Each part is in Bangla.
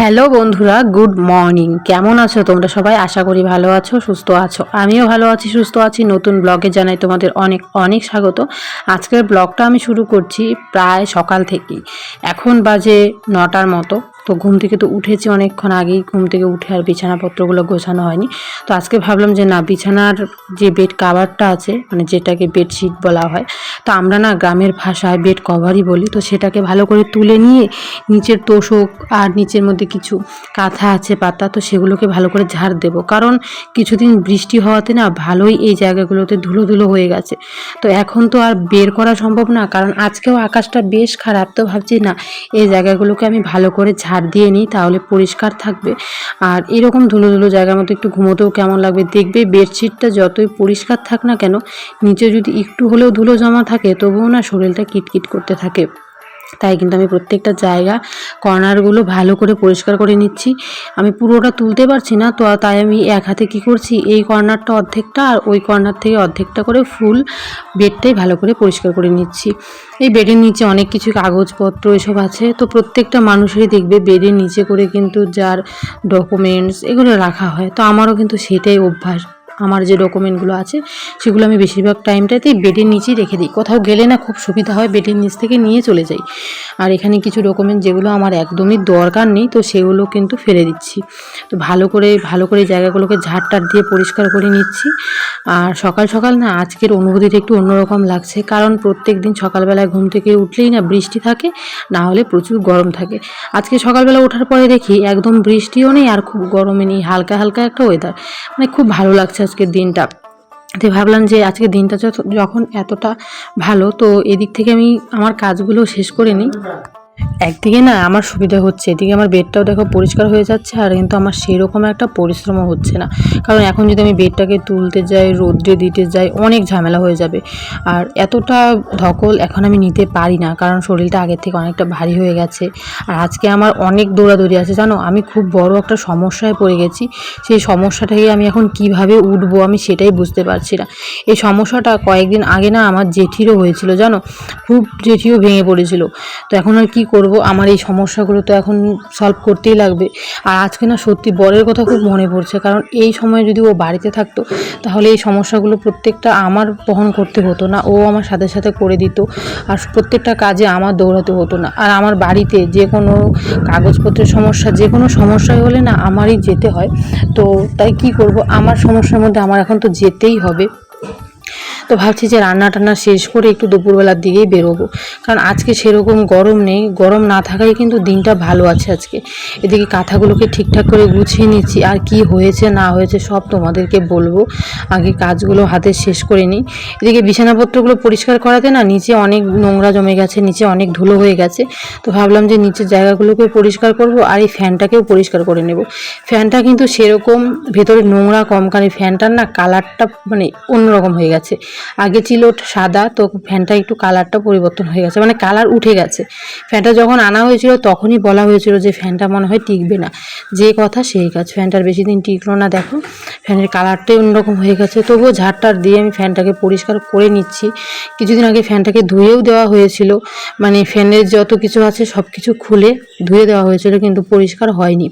হ্যালো বন্ধুরা, গুড মর্নিং। কেমন আছো তোমরা সবাই? আশা করি ভালো আছো, সুস্থ আছো। আমিও ভালো আছি, সুস্থ আছি। নতুন ব্লগে জানাই তোমাদের অনেক অনেক স্বাগত। আজকের ব্লগটা আমি শুরু করছি প্রায় সকাল থেকেই। এখন বাজে নটার মতো। তো ঘুম থেকে তো উঠেছি অনেকক্ষণ আগেই, ঘুম থেকে উঠে আর বিছানাপত্রগুলো গোছানো হয়নি। তো আজকে ভাবলাম যে না, বিছানার যে বেড কাভারটা আছে মানে যেটাকে বেডশিট বলা হয়, তো আমরা না গ্রামের ভাষায় বেড কভারই বলি। তো সেটাকে ভালো করে তুলে নিয়ে নিচের তোষক আর নিচের মধ্যে কিছু কাঁথা আছে, পাতা, তো সেগুলোকে ভালো করে ঝাড় দেব। কারণ কিছুদিন বৃষ্টি হওয়াতে না ভালোই এই জায়গাগুলোতে ধুলো ধুলো হয়ে গেছে। তো এখন তো আর বের করা সম্ভব না, কারণ আজকেও আকাশটা বেশ খারাপ। তো ভাবছি না, এই জায়গাগুলোকে আমি ভালো করে ঝাড় দিয়ে নিই, তাহলে পরিষ্কার থাকবে। আর এরকম ধুলো ধুলো জায়গার মতো একটু ঘুমোতেও কেমন লাগবে? দেখবে বেডশিটটা যতই পরিষ্কার থাক না কেন, নিচে যদি একটু হলেও ধুলো জমা থাকে, তবুও না শরীরটা কিটকিট করতে থাকে। তাই কিন্তু আমি প্রত্যেকটা জায়গা কর্নারগুলো ভালো করে পরিষ্কার করে নিচ্ছি। আমি পুরোটা তুলতে পারছি না, তো তাই আমি এক হাতে কি করছি? এই কর্নারটা অর্ধেকটা আর ওই কর্নার থেকে অর্ধেকটা করে ফুল বেডটাই ভালো করে পরিষ্কার করে নিচ্ছি। এই বেডের নিচে অনেক কিছু কাগজপত্র এসব আছে, তো প্রত্যেকটা মানুষেরই দেখবে বেডের নিচে করে কিন্তু যার ডকুমেন্টস এগুলো রাখা হয়, তো আমারও কিন্তু সেটাই অভ্যাস। আমার যে ডকুমেন্টগুলো আছে, সেগুলো আমি বেশিরভাগ টাইমটাতেই বেডের নিচেই রেখে দিই। কোথাও গেলে না খুব সুবিধা হয় বেডের নিচ থেকে নিয়ে চলে যাই। আর এখানে কিছু ডকুমেন্ট যেগুলো আমার একদমই দরকার নেই, তো সেগুলো কিন্তু ফেলে দিচ্ছি। তো ভালো করে ভালো করে জায়গাগুলোকে ঝাড়টার দিয়ে পরিষ্কার করে নিচ্ছি। আর সকাল সকাল না আজকের অনুভূতিটা একটু অন্যরকম লাগছে, কারণ প্রত্যেক দিন সকালবেলায় ঘুম থেকে উঠলেই না বৃষ্টি থাকে, না হলে প্রচুর গরম থাকে। আজকে সকালবেলা ওঠার পরে দেখি একদম বৃষ্টিও নেই আর খুব গরমে নেই, হালকা হালকা একটা ওয়েদার মানে খুব ভালো লাগছে আজকের দিনটা। তো ভাবলাম যে আজকে দিনটা যখন এতটা ভালো, তো এদিক থেকে আমি আমার কাজগুলো শেষ করে নিই। একদিকে না আমার সুবিধা হচ্ছে, এদিকে আমার বেডটাও দেখো পরিষ্কার হয়ে যাচ্ছে আর কিন্তু আমার সেরকম একটা পরিশ্রমও হচ্ছে না। কারণ এখন যদি আমি বেডটাকে তুলতে যাই, রোদ্রে দিতে যাই, অনেক ঝামেলা হয়ে যাবে। আর এতটা ধকল এখন আমি নিতে পারি না, কারণ শরীরটা আগের থেকে অনেকটা ভারী হয়ে গেছে। আর আজকে আমার অনেক দৌড়াদৌড়ি আছে, জানো? আমি খুব বড় একটা সমস্যায় পড়ে গেছি। সেই সমস্যাটাকে আমি এখন কীভাবে উঠবো আমি সেটাই বুঝতে পারছি না। এই সমস্যাটা কয়েকদিন আগে না আমার জেঠিরও হয়েছিল, জানো? খুব জেঠিও ভেঙে পড়েছিল। তো এখন আর কি করব, আমার এই সমস্যাগুলো তো এখন সলভ করতেই লাগবে। আর আজকে না সত্যি বরের কথা খুব মনে পড়ছে, কারণ এই সময় যদি ও বাড়িতে থাকতো, তাহলে এই সমস্যাগুলো প্রত্যেকটা আমার বহন করতে হতো না, ও আমার সাথে সাথে করে দিত, আর প্রত্যেকটা কাজে আমার দৌড়াতে হতো না। আর আমার বাড়িতে যে কোনো কাগজপত্রের সমস্যা, যে কোনো সমস্যায় হলে না আমারই যেতে হয়। তো তাই কি করব, আমার সমস্যার মধ্যে আমার এখন তো যেতেই হবে। তো ভাবছি যে রান্না টান্না শেষ করে একটু দুপুরবেলার দিকেই বেরোবো। কারণ আজকে সেরকম গরম নেই, গরম না থাকায় কিন্তু দিনটা ভালো আছে আজকে। এদিকে কাঁথাগুলোকে ঠিকঠাক করে গুছিয়ে নিচ্ছি, আর কি হয়েছে, না হয়েছে সব তোমাদেরকে বলব। আগে কাজগুলো হাতে শেষ করে নিই। এদিকে বিছানাপত্রগুলো পরিষ্কার করাতে না নিচে অনেক নোংরা জমে গেছে, নিচে অনেক ধুলো হয়ে গেছে। তো ভাবলাম যে নিচের জায়গাগুলোকে পরিষ্কার করব, আর এই ফ্যানটাকেও পরিষ্কার করে নেব। ফ্যানটা কিন্তু সেরকম ভেতরে নোংরা কম কারণ ফ্যানটার না কালারটা মানে অন্যরকম হয়ে গেছে। আগে ছিল সাদা, তো ফ্যানটা একটু কালারটা পরিবর্তন হয়ে গেছে মানে কালার উঠে গেছে। ফ্যানটা যখন আনা হয়েছিল, তখনই বলা হয়েছিল যে ফ্যানটা মনে হয় টিকবে না। যে কথা সেই কাজ, ফ্যানটার বেশি দিন টিকলো না, দেখো। ফ্যানের কালারটাই অন্যরকম হয়ে গেছে, তবুও ঝাড়টার দিয়ে আমি ফ্যানটাকে পরিষ্কার করে নিচ্ছি। কিছুদিন আগে ফ্যানটাকে ধুয়েও দেওয়া হয়েছিল মানে ফ্যানের যত কিছু আছে সব কিছু খুলে ধুয়ে দেওয়া হয়েছিল, কিন্তু পরিষ্কার হয়নি।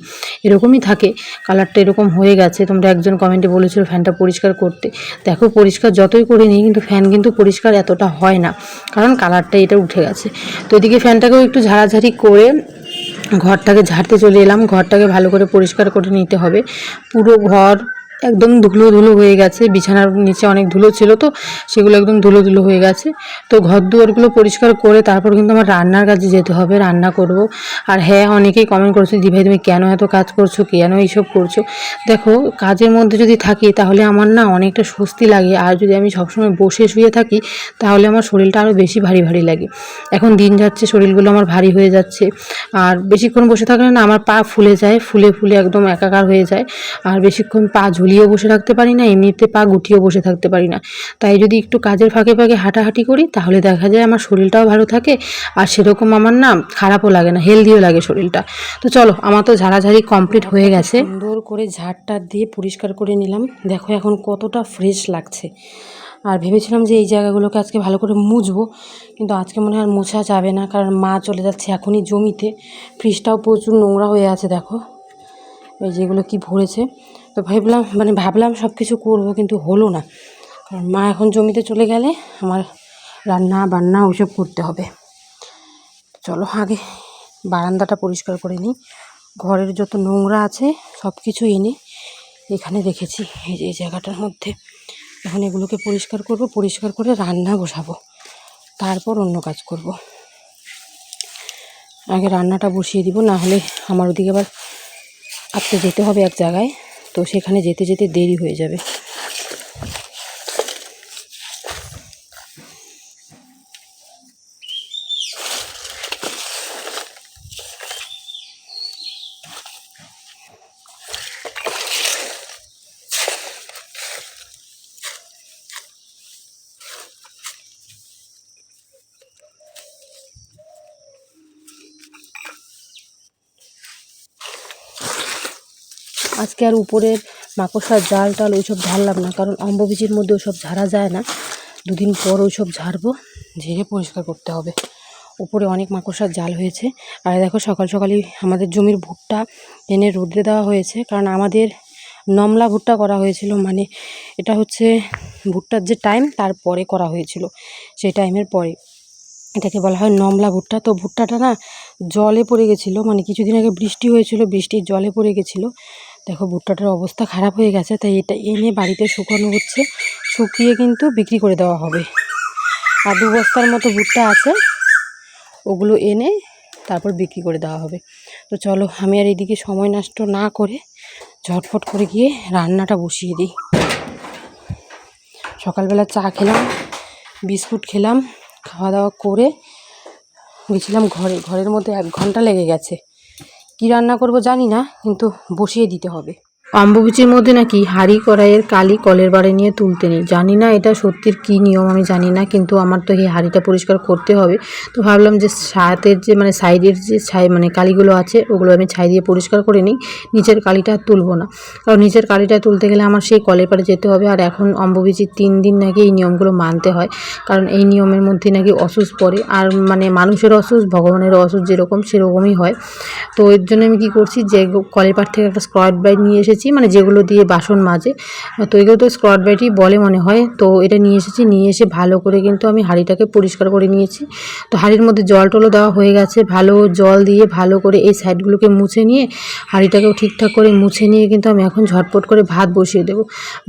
এরকমই থাকে কালারটা এরকম হয়ে গেছে। তোমরা একজন কমেন্টে বলেছিল ফ্যানটা পরিষ্কার করতে। দেখো, পরিষ্কার যতই করে নিই কিন্তু ফ্যান কিন্তু পরিষ্কার এতটা হয় না। কারণ কালারটা এটা উঠে গেছে। তো এদিকে ফ্যানটাকেও একটু ঝাড়াঝাড়ি করে ঘরটাকে ঝাড়তে চলে এলাম। ঘরটাকে ভালো করে পরিষ্কার করে নিতে হবে। পুরো ঘর একদম ধুলো ধুলো হয়ে গেছে, বিছানার নিচে অনেক ধুলো ছিল তো, সেগুলো একদম ধুলো ধুলো হয়ে গেছে। তো ঘর দুয়ারগুলো পরিষ্কার করে তারপর কিন্তু আমার রান্নার কাজে যেতে হবে, রান্না করব। আর হ্যাঁ অনেকেই কমেন্ট করছে দি ভাই, তুমি কেন এত কাজ করছ? কেন এইসব করছ? দেখো, কাজের মধ্যে যদি থাকি, তাহলে আমার না অনেকটা স্বস্তি লাগে। আর যদি আমি সবসময় বসে শুয়ে থাকি, তাহলে আমার শরীরটা আরও বেশি ভারী ভারী লাগে। এখন দিন যাচ্ছে, শরীরগুলো আমার ভারী হয়ে যাচ্ছে। আর বেশিক্ষণ বসে থাকলে না আমার পা ফুলে যায়, ফুলে ফুলে একদম একাকার হয়ে যায়। আর বেশিক্ষণ পা ঝুলিয়েও বসে থাকতে পারি না, এমনিতে পা গুটিয়েও বসে থাকতে পারি না। তাই যদি একটু কাজের ফাঁকে ফাঁকে হাঁটাহাঁটি করি, তাহলে দেখা যায় আমার শরীরটাও ভালো থাকে আর সেরকম আমার না খারাপও লাগে না হেলদিও লাগে শরীরটা। তো চলো, আমার তো ঝাড়াঝাড়ি কমপ্লিট হয়ে গেছে। সুন্দর করে ঝাড়টা দিয়ে পরিষ্কার করে নিলাম। দেখো এখন কতটা ফ্রেশ লাগছে। আর ভেবেছিলাম যে এই জায়গাগুলোকে আজকে ভালো করে মুছবো, কিন্তু আজকে মনে হয় মোছা যাবে না, কারণ মা চলে যাচ্ছে এখনই জমিতে। ফ্রিজটাও প্রচুর নোংরা হয়ে আছে, দেখো। এই যেগুলো কি ভরেছে। তো ভাবলাম মানে ভাবলাম সব কিছু করব কিন্তু হলো না। কারণ মা এখন জমিতে চলে গেলে আমার রান্না বান্না ওইসব করতে হবে। চলো আগে বারান্দাটা পরিষ্কার করে নিই। ঘরের যত নোংরা আছে সব কিছু এনে এখানে রেখেছি। এই যে এই জায়গাটার মধ্যে এখন এগুলোকে পরিষ্কার করব, পরিষ্কার করে রান্না বসাবো। তারপর অন্য কাজ করব। আগে রান্নাটা বসিয়ে দিব, না হলে আমার ওদিকে আবার আজকে যেতে হবে এক জায়গায়। তো সেখানে যেতে যেতে দেরি হয়ে যাবে। আজকে আর উপরের মাকড়সার জাল টাল ওইসব ঝাড়লাম না, কারণ অম্ববীজির মধ্যে ওসব ঝাড়া যায় না। দুদিন পর ওইসব ঝাড়বো, ঝেড়ে পরিষ্কার করতে হবে। উপরে অনেক মাকড়সার জাল হয়েছে। আর দেখো সকাল সকালই আমাদের জমির ভুট্টা এনে রোদ্রে দেওয়া হয়েছে, কারণ আমাদের নমলা ভুট্টা করা হয়েছিল মানে এটা হচ্ছে ভুট্টার যে টাইম তারপরে করা হয়েছিল, সেই টাইমের পরে। এটাকে বলা হয় নমলা ভুট্টা। তো ভুট্টাটা না জলে পড়ে গেছিল মানে কিছুদিন আগে বৃষ্টি হয়েছিল, বৃষ্টির জলে পড়ে গেছিল। দেখো ভুট্টাটার অবস্থা খারাপ হয়ে গেছে, তাই এটা এনে বাড়িতে শুকানো হচ্ছে। শুকিয়ে কিন্তু বিক্রি করে দেওয়া হবে। আর দু বস্তার মতো ভুট্টা আছে, ওগুলো এনে তারপর বিক্রি করে দেওয়া হবে। তো চলো, আমি আর এদিকে সময় নষ্ট না করে ঝটফট করে গিয়ে রান্নাটা বসিয়ে দিই। সকালবেলা চা খেলাম, বিস্কুট খেলাম, খাওয়া দাওয়া করে গেছিলাম ঘরে। ঘরের মধ্যে এক ঘণ্টা লেগে গেছে। কি রান্না করব জানি না কিন্তু বসিয়ে দিতে হবে। অম্বুবুচির মধ্যে নাকি হাঁড়ি কড়াইয়ের কালি কলের বাড়ি নিয়ে তুলতে নেই। জানি না এটা সত্যির কী নিয়ম, আমি জানি না, কিন্তু আমার তো এই হাঁড়িটা পরিষ্কার করতে হবে। তো ভাবলাম যে সাতের যে মানে সাইডের যে ছাই মানে কালিগুলো আছে, ওগুলো আমি ছাই দিয়ে পরিষ্কার করে নিই। নিচের কালিটা তুলবো না। কারণ নিচের কালিটা তুলতে গেলে আমার সেই কলের পাড়ে যেতে হবে। আর এখন অম্বুবীচির তিন দিন নাকি এই নিয়মগুলো মানতে হয়। কারণ এই নিয়মের মধ্যে নাকি অসুস পড়ে। আর মানে মানুষের অসুস, ভগবানের অসুস যেরকম, সেরকমই হয়। তো এর জন্য আমি কি করছি যে, কলের পাড় থেকে একটা স্কট ব্রাইট নিয়ে এসেছি মানে যেগুলো দিয়ে বাসন মাজে। তো এগুলো তো স্কট ব্রাইটই বলে মনে হয়। তো এটা নিয়ে এসেছি, নিয়ে এসে ভালো করে কিন্তু আমি হাঁড়িটাকে পরিষ্কার করে নিয়েছি। তো হাঁড়ির মধ্যে জল টলও দেওয়া হয়ে গেছে। ভালো জল দিয়ে ভালো করে এই সাইডগুলোকে মুছে নিয়ে, হাঁড়িটাকেও ঠিকঠাক করে মুছে নিয়ে কিন্তু আমি এখন ঝটপট করে ভাত বসিয়ে দেবো।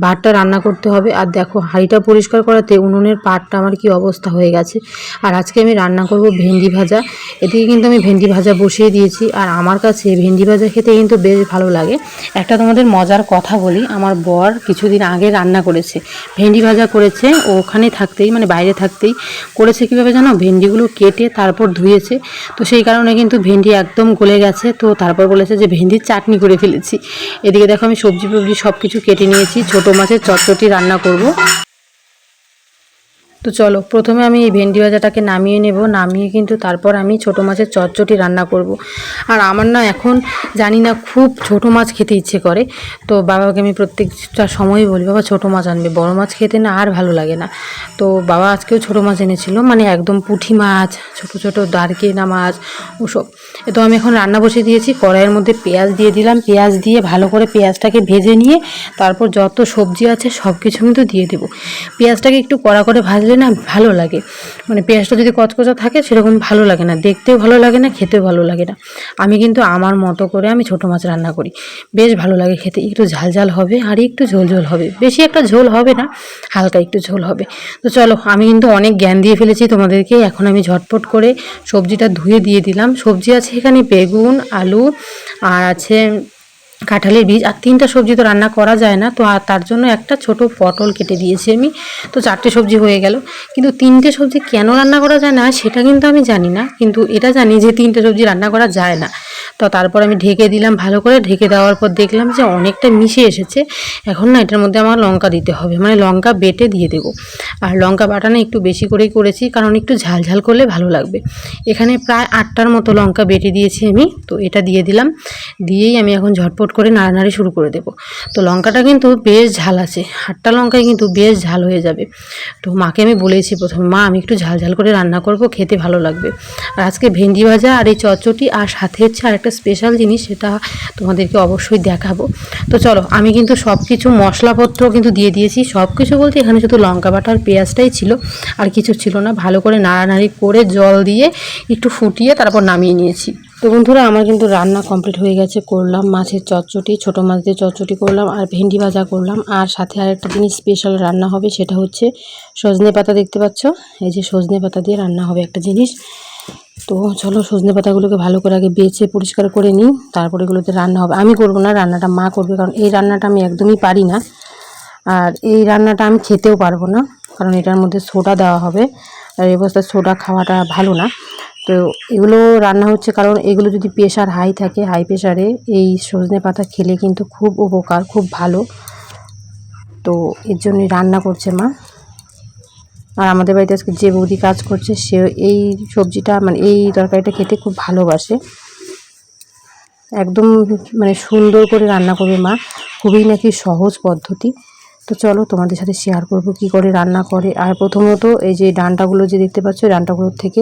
ভাতটা রান্না করতে হবে। আর দেখো, হাঁড়িটা পরিষ্কার করাতে উনুনের পাটটা আমার কি অবস্থা হয়ে গেছে। আর আজকে আমি রান্না করব ভেন্ডি ভাজা। এদিকে কিন্তু আমি ভেন্ডি ভাজা বসিয়ে দিয়েছি। আর আমার কাছে ভেন্ডি ভাজা খেতে কিন্তু বেশ ভালো লাগে। একটা তোমাদের মজার কথা বলি, আমার বর কিছুদিন আগে রান্না করেছে, ভেন্ডি ভাজা করেছে ওখানে থাকতেই মানে বাইরে থাকতেই করেছে কীভাবে জানো? ভেন্ডিগুলো কেটে তারপর ধুয়েছে, তো সেই কারণে কিন্তু ভেন্ডি একদম গলে গেছে, তো তারপর বলেছে যে ভেন্ডির চাটনি করে ফেলেছি। এদিকে দেখো আমি সবজি ফবজি সব কিছু কেটে নিয়েছি, ছোটো মাছের চটচটি রান্না করব। তো চলো, প্রথমে আমি এই ভেন্ডি ভাজাটাকে নামিয়ে নেব। নামিয়ে কিন্তু তারপর আমি ছোটো মাছের চটচটি রান্না করব। আর আমার না এখন জানি না খুব ছোট মাছ খেতে ইচ্ছে করে। তো বাবাকে আমি প্রত্যেকটা সময় বলি, বাবা, ছোটো মাছ আনবে। বড় মাছ খেতে না আর ভালো লাগে না। তো বাবা আজকেও ছোটো মাছ এনেছিল মানে একদম পুঁটি মাছ, ছোট ছোট দারকেনা মাছ, ওসব। তো আমি এখন রান্না বসে দিয়েছি, কড়াইয়ের মধ্যে পেঁয়াজ দিয়ে দিলাম। পেঁয়াজ দিয়ে ভালো করে পেঁয়াজটাকে ভেজে নিয়ে তারপর যত সবজি আছে সব কিছু কিন্তু দিয়ে দেবো। পেঁয়াজটাকে একটু কড়া করে ভাজলে না, ভালো লাগে। মানে পেঁয়াজটা যদি কচকচা থাকে, সেরকম ভালো লাগে না। দেখতেও ভালো লাগে না, খেতেও ভালো লাগে না। আমি কিন্তু আমার মতো করে আমি ছোটো মাছ রান্না করি। বেশ ভালো লাগে খেতে। একটু ঝাল ঝাল হবে আর একটু ঝোল ঝোল হবে। বেশি একটা ঝোল হবে না, হালকা একটু ঝোল হবে। তো চলো, আমি কিন্তু অনেক জ্ঞান দিয়ে ফেলেছি তোমাদেরকে। এখন আমি ঝটপট করে সবজিটা ধুয়ে দিয়ে দিলাম। সবজি আছে এখানে বেগুন, আলু, আর আছে কাঁঠালের বীজ, আর তিনটা সবজি তো রান্না করা যায় না, তো আর তার জন্য একটা ছোট পটল কেটে দিয়েছি আমি। তো চারটে সবজি হয়ে গেল। কিন্তু তিনটে সবজি কেন রান্না করা যায় না, সেটা কিন্তু আমি জানি না। কিন্তু এটা জানি যে তিনটে সবজি রান্না করা যায় না। তো তারপর আমি ঢেকে দিলাম ভালো করে। ঢেকে দেওয়ার পর দেখলাম যে অনেকটা মিশে এসেছে। এখন না এটার মধ্যে আমার লঙ্কা দিতে হবে। মানে লঙ্কা বেটে দিয়ে দেবো। আর লঙ্কা বাটানো একটু বেশি করেই করেছি, কারণ একটু ঝাল ঝাল করলে ভালো লাগবে। এখানে প্রায় আটটার মতো লঙ্কা বেটে দিয়েছি আমি। তো এটা দিয়ে দিলাম। দিয়েই আমি এখন ঝটপট করে নাড়ানাড়ি শুরু করে দেবো। তো লঙ্কাটা কিন্তু বেশ ঝাল আছে। আটটা লঙ্কায় কিন্তু বেশ ঝাল হয়ে যাবে। তো মাকে আমি বলেছি প্রথমে, মা, আমি একটু ঝাল ঝাল করে রান্না করব, খেতে ভালো লাগবে। আর আজকে ভেন্ডি ভাজা আর এই চচ্চটি আর সাথে হচ্ছে আর একটা স্পেশাল জিনিস, সেটা তোমাদেরকে অবশ্যই দেখাবো। তো চলো, আমি কিন্তু সব কিছু মশলাপত্র কিন্তু দিয়ে দিয়েছি। সব কিছু বলতে এখানে শুধু লঙ্কা বাটা আর পেঁয়াজটাই ছিল, আর কিছু ছিল না। ভালো করে নাড়ানাড়ি করে জল দিয়ে একটু ফুটিয়ে তারপর নামিয়ে নিয়েছি। তো বন্ধুরা, আমার কিন্তু রান্না কমপ্লিট হয়ে গেছে। করলাম মাছের চচ্চটি ছোটো মাছ দিয়ে চচ্চটি করলাম আর ভেন্ডি ভাজা করলাম। আর সাথে আরেকটা জিনিস স্পেশাল রান্না হবে, সেটা হচ্ছে সজনে পাতা দেখতে পাচ্ছ? এই যে সজনে পাতা দিয়ে রান্না হবে একটা জিনিস। তো চলো সজনে পাতাগুলোকে ভালো করে আগে বেছে পরিষ্কার করে নিই, তারপরে এগুলোতে রান্না হবে। আমি করব না, রান্নাটা মা করবে, কারণ এই রান্নাটা আমি একদমই পারি না। আর এই রান্নাটা আমি খেতেও পারব না, কারণ এটার মধ্যে সোডা দেওয়া হবে। আর অবস্থায় সোডা খাওয়াটা ভালো না। তো এগুলো রান্না হচ্ছে কারণ এগুলো যদি প্রেশার হাই থাকে হাই প্রেশারে এই সজনে পাতা খেলে কিন্তু খুব উপকার, খুব ভালো। তো এর জন্যই রান্না করছে মা। আর আমাদের বাড়িতে আজকে যে বৌদি কাজ করছে সে এই সবজিটা মানে এই তরকারিটা খেতে খুব ভালোবাসে। একদম মানে সুন্দর করে রান্না করবে মা। খুবই নাকি সহজ পদ্ধতি। তো চলো তোমাদের সাথে শেয়ার করব কি করে রান্না করে। আর প্রথমত এই যে ডান্টাগুলো যে দেখতে পাচ্ছ ডান্টাগুলোর থেকে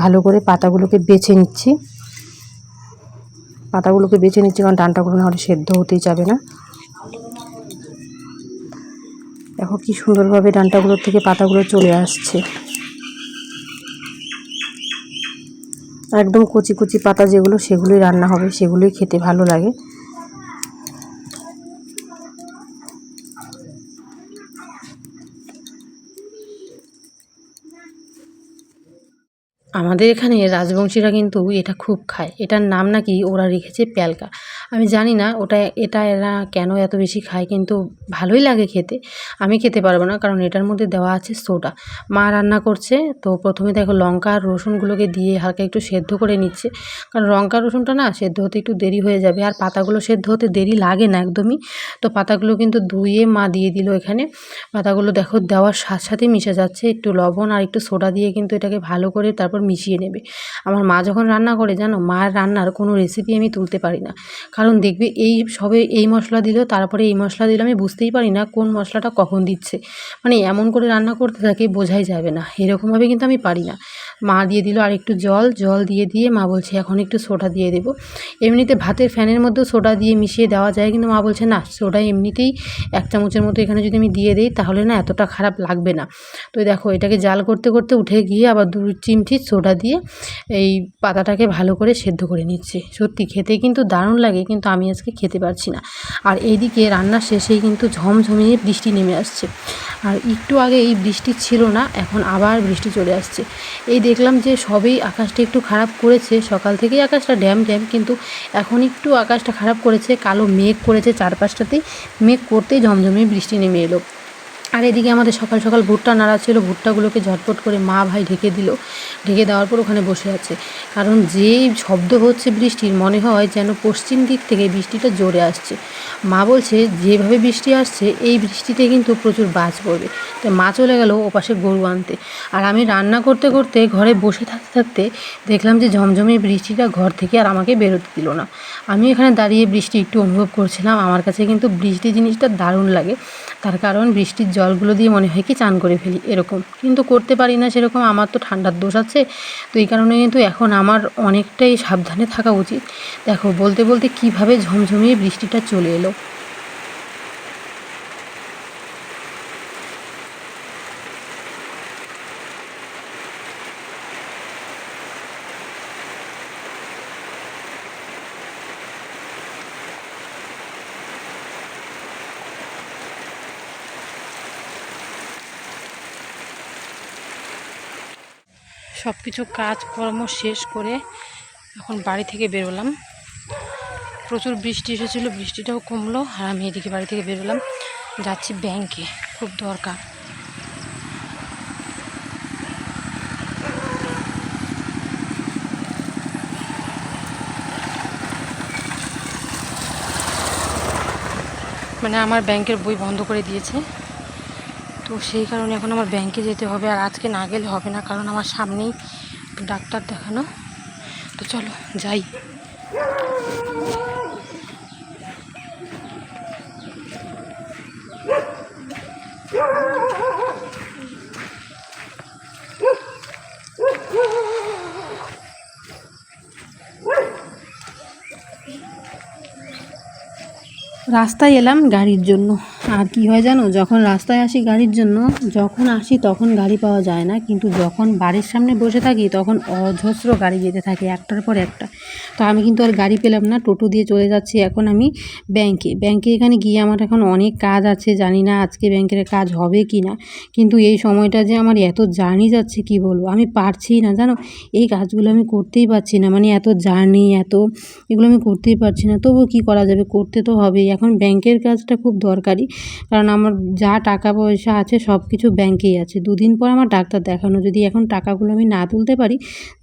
ভালো করে পাতাগুলোকে বেছে নিচ্ছি। পাতাগুলোকে বেছে নিচ্ছি কারণ ডান্টাগুলো না হলে সেদ্ধ হতেই যাবে না। দেখো কি সুন্দরভাবে ডান্টাগুলোর থেকে পাতাগুলো চলে আসছে। একদম কচি কচি পাতা যেগুলো, সেগুলোই রান্না হবে, সেগুলোই খেতে ভালো লাগে। আমাদের এখানে রাজবংশীরা কিন্তু এটা খুব খায়। এটার নাম নাকি ওরা রেখেছে প্যালকা। আমি জানি না ওটা, এটা এরা কেন এত বেশি খায়, কিন্তু ভালোই লাগে খেতে। আমি খেতে পারব না, কারণ এটার মধ্যে দেওয়া আছে সোডা। মা রান্না করছে, তো প্রথমে দেখো লঙ্কা আর রসুনগুলোকে দিয়ে হালকা একটু সেদ্ধ করে নিচ্ছে। কারণ লঙ্কা রসুনটা না সেদ্ধ হতে একটু দেরি হয়ে যাবে, আর পাতাগুলো সেদ্ধ হতে দেরি লাগে না একদমই। তো পাতাগুলো কিন্তু ধুয়ে মা দিয়ে দিল এখানে। পাতাগুলো দেখো দেওয়ার সাথে সাথেই মিশে যাচ্ছে, একটু লবণ আর একটু সোডা দিয়ে কিন্তু এটাকে ভালো করে তারপর মিশিয়ে নেবে। আমার মা যখন রান্না করে, জানো? মায়ের রান্নার কোনো রেসিপি আমি তুলতে পারি না। কারণ দেখবে এই সবে এই মশলা দিল, তারপরে এই মশলা দিল, আমি বুঝতেই পারি না কোন মশলাটা কখন দিচ্ছে। মানে এমন করে রান্না করতে থাকে, বোঝাই যাবে না। এরকমভাবে কিন্তু আমি পারি না। মা দিয়ে দিল আর একটু জল জল দিয়ে দিয়ে মা বলছে, এখন একটু সোডা দিয়ে দেবো। এমনিতে ভাতের ফ্যানের মধ্যেও সোডা দিয়ে মিশিয়ে দেওয়া যায়, কিন্তু মা বলছে, না, সোডা এমনিতেই এক চামচের মতো এখানে যদি আমি দিয়ে দিই, তাহলে না এতটা খারাপ লাগবে না। তো দেখো, এটাকে জাল করতে করতে উঠে গিয়ে আবার দু চিমটি সোডা দিয়ে এই পাতাটাকে ভালো করে সেদ্ধ করে নিচ্ছে। সত্যি খেতে কিন্তু দারুণ লাগে, কিন্তু আমি আজকে খেতে পারছি না। আর এইদিকে রান্নার শেষেই কিন্তু ঝমঝমিয়ে বৃষ্টি নেমে আসছে। আর একটু আগে এই বৃষ্টি ছিল না, এখন আবার বৃষ্টি চলে আসছে। এই দেখলাম যে সবেই আকাশটা একটু খারাপ করেছে, সকাল থেকেই আকাশটা ড্যাম ড্যাম, কিন্তু এখন একটু আকাশটা খারাপ করেছে, কালো মেঘ করেছে চারপাশটাতেই। মেঘ করতেই ঝমঝমিয়ে বৃষ্টি নেমে এলো। আর এদিকে আমাদের সকাল সকাল ভুট্টা নাড়া ছিল, ভুট্টাগুলোকে ঝটপট করে মা ভাই ঢেকে দিল। ঢেকে দেওয়ার পর ওখানে বসে আছে। কারণ যেই শব্দ হচ্ছে বৃষ্টির, মনে হয় যেন পশ্চিম দিক থেকে বৃষ্টিটা জোরে আসছে। মা বলছে, যেভাবে বৃষ্টি আসছে, এই বৃষ্টিতে কিন্তু প্রচুর বাজ পড়বে। তো মা চলে গেল ওপাশে গরু আনতে। আর আমি রান্না করতে করতে ঘরে বসে থাকতে থাকতে দেখলাম যে ঝমঝমে বৃষ্টিটা ঘর থেকে আর আমাকে বেরোতে দিল না। আমি এখানে দাঁড়িয়ে বৃষ্টি একটু অনুভব করছিলাম। আমার কাছে কিন্তু বৃষ্টি জিনিসটা দারুণ লাগে। তার কারণ বৃষ্টির জলগুলো দিয়ে মনে হয় কি চান করে ফেলি, এরকম। কিন্তু করতে পারি না সেরকম, আমার তো ঠান্ডার দোষ আছে। তো এই কারণে কিন্তু এখন আমার অনেকটাই সাবধানে থাকা উচিত। দেখো, বলতে বলতে কীভাবে ঝমঝমিয়ে বৃষ্টিটা চলে এলো। সব কিছু কাজকর্ম শেষ করে এখন বাড়ি থেকে বেরোলাম। প্রচুর বৃষ্টি এসেছিল, বৃষ্টিটাও কমলো আর আমি এদিকে বাড়ি থেকে বেরোলাম। যাচ্ছি ব্যাংকে খুব দরকার। মানে আমার ব্যাংকের বই বন্ধ করে দিয়েছে। তো সেই কারণে এখন আমার ব্যাংকে যেতে হবে আর আজকে না গেলে হবে না, কারণ আমার সামনেই ডাক্তার দেখানো। তো চলো, যাই। রাস্তায় এলাম গাড়ির জন্য। আর কি হয় জানো, যখন রাস্তায় আসি গাড়ির জন্য, যখন আসি তখন গাড়ি পাওয়া যায় না, কিন্তু যখন বাড়ির সামনে বসে থাকি তখন অজস্র গাড়ি যেতে থাকে, একটার পর একটা। তো আমি কিন্তু আর গাড়ি পেলাম না, টোটো দিয়ে চলে যাচ্ছি এখন আমি ব্যাংকে। ব্যাংকে এখানে গিয়ে আমার এখন অনেক কাজ আছে, জানি না আজকে ব্যাংকের কাজ হবে কি না, কিন্তু এই সময়টা যে আমার এত জার্নি যাচ্ছে কি বলব, আমি পারছি না জানো, এই কাজগুলো আমি করতেই পারছি না মানে এত জার্নি, এত এগুলো আমি করতেই পারছি না, তবুও কী করা যাবে, করতে তো হবেই। এখন ব্যাংকের কাজটা খুব দরকারি কারণ আমার যা টাকা পয়সা আছে সব কিছু ব্যাংকেই আছে। দুদিন পর আমার ডাক্তার দেখানো। যদি এখন টাকাগুলো আমি না তুলতে পারি,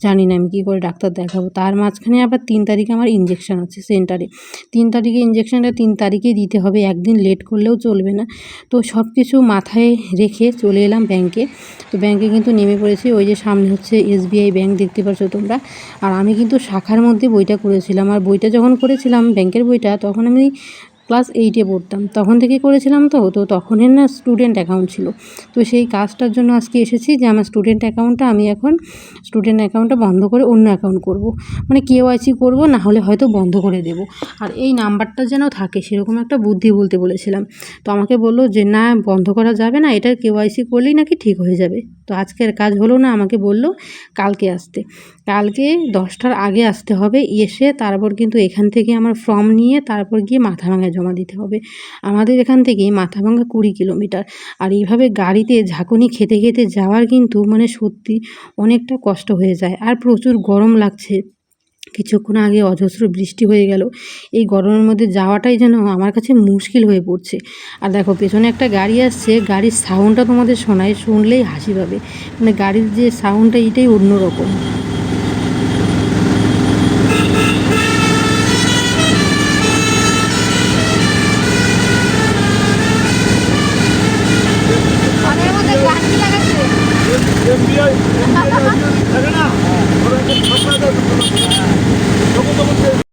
জানি না আমি কী করে ডাক্তার দেখাবো। তার মাঝখানে আবার তিন তারিখে আমার ইঞ্জেকশন আছে সেন্টারে তিন তারিখে ইঞ্জেকশানটা তিন তারিখেই দিতে হবে। একদিন লেট করলেও চলবে না। তো সব কিছু মাথায় রেখে চলে এলাম ব্যাংকে। তো ব্যাংকে কিন্তু নেমে পড়েছি। ওই যে সামনে হচ্ছে এসবিআই ব্যাংক দেখতে পাচ্ছ তোমরা। আর আমি কিন্তু শাখার মধ্যে বইটা করেছিলাম। আর বইটা যখন করেছিলাম ব্যাংকের বইটা, তখন আমি ক্লাস এইটে পড়তাম। তখন থেকে করেছিলাম তো তো তখনের না স্টুডেন্ট অ্যাকাউন্ট ছিল। তো সেই কাজটার জন্য আজকে এসেছি যে আমার স্টুডেন্ট অ্যাকাউন্টটা আমি এখন স্টুডেন্ট অ্যাকাউন্টটা বন্ধ করে অন্য অ্যাকাউন্ট করব। মানে কেওয়াইসি করব, না হলে হয়তো বন্ধ করে দেব। আর এই নাম্বারটা যেন থাকে, সেরকম একটা বুদ্ধি বলতে বলেছিলাম। তো আমাকে বলল যে, না, বন্ধ করা যাবে না, এটা কেওয়াইসি করলেই নাকি ঠিক হয়ে যাবে। তো আজকের কাজ হলো না, আমাকে বলল কালকে আসতে। কালকে দশটার আগে আসতে হবে, এসে তারপর কিন্তু এখান থেকে আমার ফর্ম নিয়ে তারপর গিয়ে মাথাভাঙায় জমা দিতে হবে। আমাদের এখান থেকে মাথাভাঙা কুড়ি কিলোমিটার। আর এইভাবে গাড়িতে ঝাঁকুনি খেতে খেতে যাওয়ার কিন্তু মানে সত্যি অনেকটা কষ্ট হয়ে যায়। আর প্রচুর গরম লাগছে। কিছুক্ষণ আগে অজস্র বৃষ্টি হয়ে গেল। এই গরমের মধ্যে যাওয়াটাই যেন আমার কাছে মুশকিল হয়ে পড়ছে। আর দেখো, পেছনে একটা গাড়ি আসছে। গাড়ির সাউন্ডটা তোমাদের শোনায়, শুনলেই হাসি পাবে। মানে গাড়ির যে সাউন্ডটা, এটাই অন্যরকম।